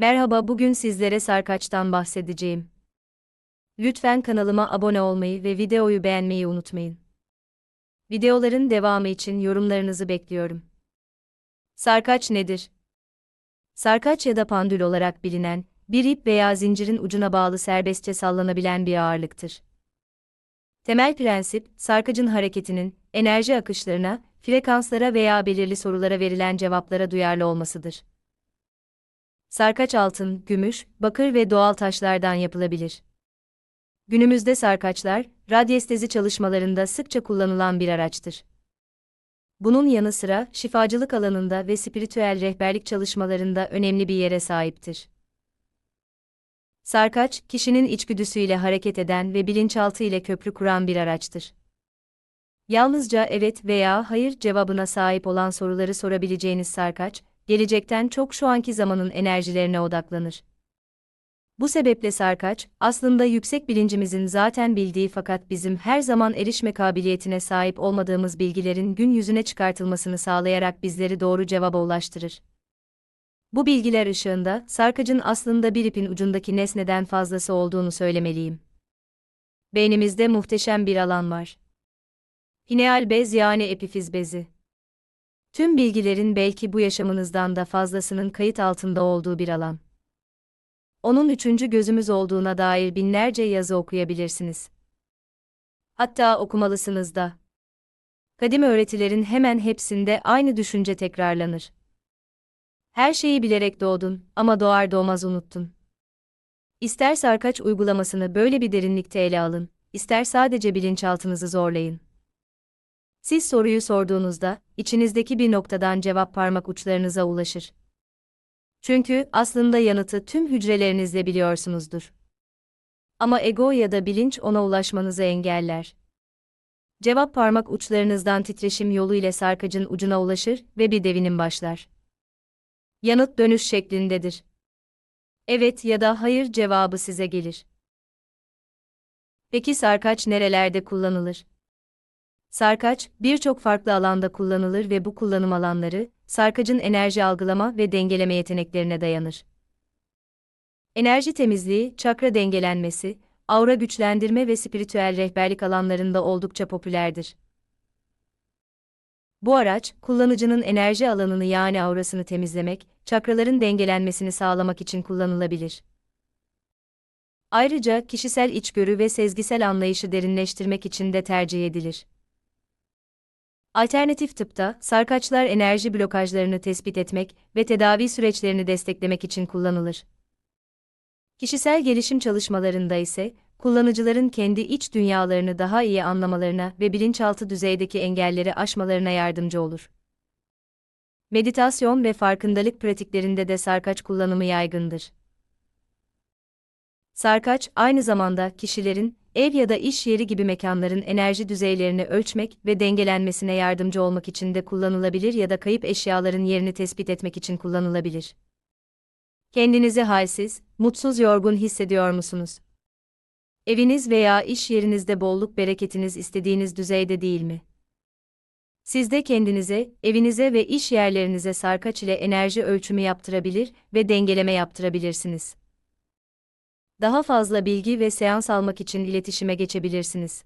Merhaba, bugün sizlere sarkaçtan bahsedeceğim. Lütfen kanalıma abone olmayı ve videoyu beğenmeyi unutmayın. Videoların devamı için yorumlarınızı bekliyorum. Sarkaç nedir? Sarkaç ya da pandül olarak bilinen, bir ip veya zincirin ucuna bağlı serbestçe sallanabilen bir ağırlıktır. Temel prensip, sarkacın hareketinin, enerji akışlarına, frekanslara veya belirli sorulara verilen cevaplara duyarlı olmasıdır. Sarkaç altın, gümüş, bakır ve doğal taşlardan yapılabilir. Günümüzde sarkaçlar, radyestezi çalışmalarında sıkça kullanılan bir araçtır. Bunun yanı sıra şifacılık alanında ve spiritüel rehberlik çalışmalarında önemli bir yere sahiptir. Sarkaç, kişinin içgüdüsüyle hareket eden ve bilinçaltı ile köprü kuran bir araçtır. Yalnızca evet veya hayır cevabına sahip olan soruları sorabileceğiniz sarkaç, gelecekten çok şu anki zamanın enerjilerine odaklanır. Bu sebeple sarkaç, aslında yüksek bilincimizin zaten bildiği fakat bizim her zaman erişme kabiliyetine sahip olmadığımız bilgilerin gün yüzüne çıkartılmasını sağlayarak bizleri doğru cevaba ulaştırır. Bu bilgiler ışığında, sarkacın aslında bir ipin ucundaki nesneden fazlası olduğunu söylemeliyim. Beynimizde muhteşem bir alan var. Pineal bez yani epifiz bezi. Tüm bilgilerin belki bu yaşamınızdan da fazlasının kayıt altında olduğu bir alan. Onun üçüncü gözümüz olduğuna dair binlerce yazı okuyabilirsiniz. Hatta okumalısınız da. Kadim öğretilerin hemen hepsinde aynı düşünce tekrarlanır. Her şeyi bilerek doğdun ama doğar doğmaz unuttun. İster sarkaç uygulamasını böyle bir derinlikte ele alın, ister sadece bilinçaltınızı zorlayın. Siz soruyu sorduğunuzda, içinizdeki bir noktadan cevap parmak uçlarınıza ulaşır. Çünkü aslında yanıtı tüm hücrelerinizle biliyorsunuzdur. Ama ego ya da bilinç ona ulaşmanızı engeller. Cevap parmak uçlarınızdan titreşim yolu ile sarkacın ucuna ulaşır ve bir devinim başlar. Yanıt dönüş şeklindedir. Evet ya da hayır cevabı size gelir. Peki sarkaç nerelerde kullanılır? Sarkaç, birçok farklı alanda kullanılır ve bu kullanım alanları, sarkacın enerji algılama ve dengeleme yeteneklerine dayanır. Enerji temizliği, çakra dengelenmesi, aura güçlendirme ve spiritüel rehberlik alanlarında oldukça popülerdir. Bu araç, kullanıcının enerji alanını yani aurasını temizlemek, çakraların dengelenmesini sağlamak için kullanılabilir. Ayrıca kişisel içgörü ve sezgisel anlayışı derinleştirmek için de tercih edilir. Alternatif tıpta, sarkaçlar enerji blokajlarını tespit etmek ve tedavi süreçlerini desteklemek için kullanılır. Kişisel gelişim çalışmalarında ise, kullanıcıların kendi iç dünyalarını daha iyi anlamalarına ve bilinçaltı düzeydeki engelleri aşmalarına yardımcı olur. Meditasyon ve farkındalık pratiklerinde de sarkaç kullanımı yaygındır. Sarkaç, aynı zamanda kişilerin, ev ya da iş yeri gibi mekanların enerji düzeylerini ölçmek ve dengelenmesine yardımcı olmak için de kullanılabilir ya da kayıp eşyaların yerini tespit etmek için kullanılabilir. Kendinizi halsiz, mutsuz yorgun hissediyor musunuz? Eviniz veya iş yerinizde bolluk bereketiniz istediğiniz düzeyde değil mi? Siz de kendinize, evinize ve iş yerlerinize sarkaç ile enerji ölçümü yaptırabilir ve dengeleme yaptırabilirsiniz. Daha fazla bilgi ve seans almak için iletişime geçebilirsiniz.